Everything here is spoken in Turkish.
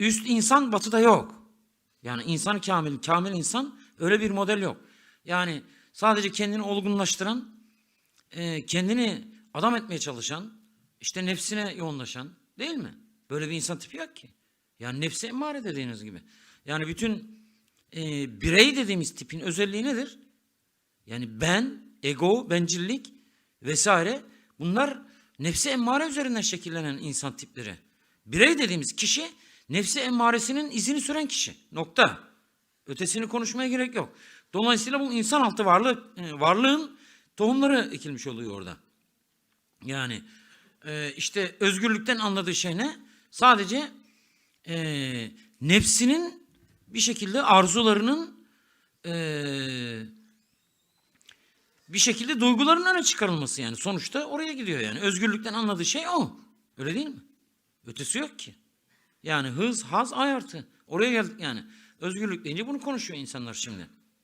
üst insan batıda yok. Yani insan kamil, kamil insan öyle bir model yok. Yani sadece kendini olgunlaştıran, e, kendini adam etmeye çalışan, işte nefsine yoğunlaşan değil mi? Böyle bir insan tipi yok ki. Yani nefsi emmare dediğiniz gibi. Yani bütün e, birey dediğimiz tipin özelliği nedir? Yani ben, ego, bencillik vesaire bunlar nefsi emmare üzerinden şekillenen insan tipleri. Birey dediğimiz kişi nefsi emmaresinin izini süren kişi. Nokta. Ötesini konuşmaya gerek yok. Dolayısıyla bu insan altı varlık, e, varlığın tohumları ekilmiş oluyor orada. Yani e, işte özgürlükten anladığı şey ne? Sadece e, nefsinin bir şekilde arzularının e, bir şekilde duyguların öne çıkarılması yani. Sonuçta oraya gidiyor yani. Özgürlükten anladığı şey o. Öyle değil mi? Ötesi yok ki. Yani hız, haz, ay artı. Oraya geldik yani. Özgürlük deyince bunu konuşuyor insanlar şimdi.